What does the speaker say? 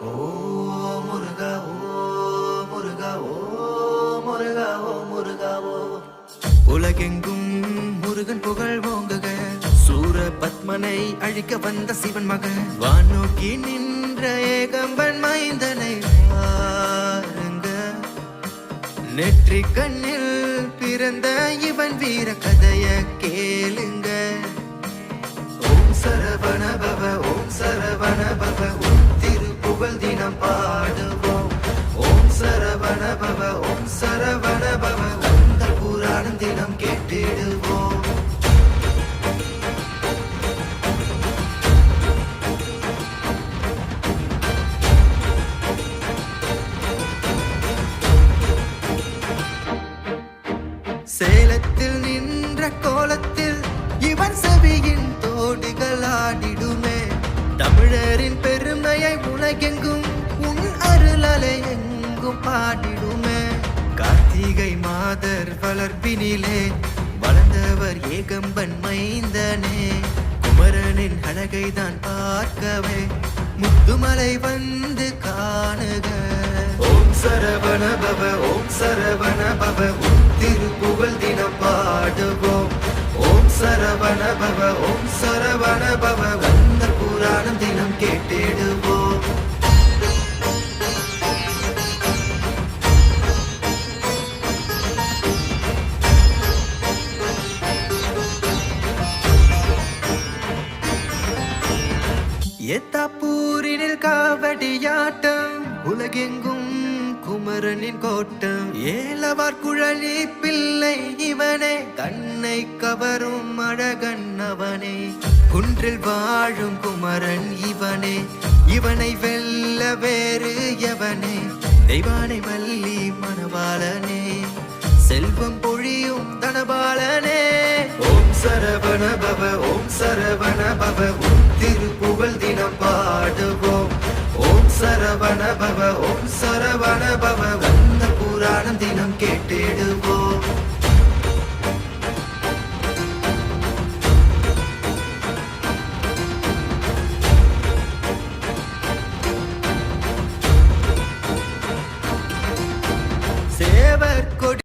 ஓ முருகா ஓ முருகா ஓ முருகா ஓ முருகா ஓ. உலகெங்கும் முருகன் புகழ் ஓங்குக. சூர பத்மனை அழிக்க வந்த சிவன் மகன். வானோக்கி நின்ற ஏகம்பன் மைந்தனை பாருங்க நெற்றி கண்ணில் பிறந்த இவன் வீர கதைய கேளுங்க. ஓம் சரவண பவ ஓம் சரவண பவ சரவண பவ அந்த புராணம் தினம் கேட்டிடுவோம். சேலத்தில் நின்ற கோலத்தில் இவன் செவியின் தோடுகள் ஆடிடுமே. தமிழரின் பெருமையை உலகெங்கும் உன் அருளலை எங்கும் பாடிடும். கார்த்திகை மாதர் வளர்ப்பினிலே வளர்ந்தவர் ஏகம்பன் மைந்தனே. குமரனின் அழகை தான் பார்க்கவே முத்துமலை வந்து காணுக. ஓம் சரவண பவ ஓம் சரவண பவ உன் திருப்புகழ் தினம் பாடுவோம். ஓம் சரவண பவ ஓம் சரவண பவ வந்த எத்தாப்பூரினில் காவடியாட்டம் உலகெங்கும் குமரனின் கோட்டம். ஏலவார் குழலி பிள்ளை இவனே கண்ணை கவரும் அழகன் அவனே. குன்றில் வாழும் குமரன் இவனே இவனை வெல்ல வேறு எவனே. தெய்வானை வள்ளி மணவாளனே செல்வம் பொழியும் தனபாலனே. ஓம் சரவண பவ ஓம் சரவண பவ ஓம் திருப்புகழ் பவ ஓம் சரவண பவ ஓம்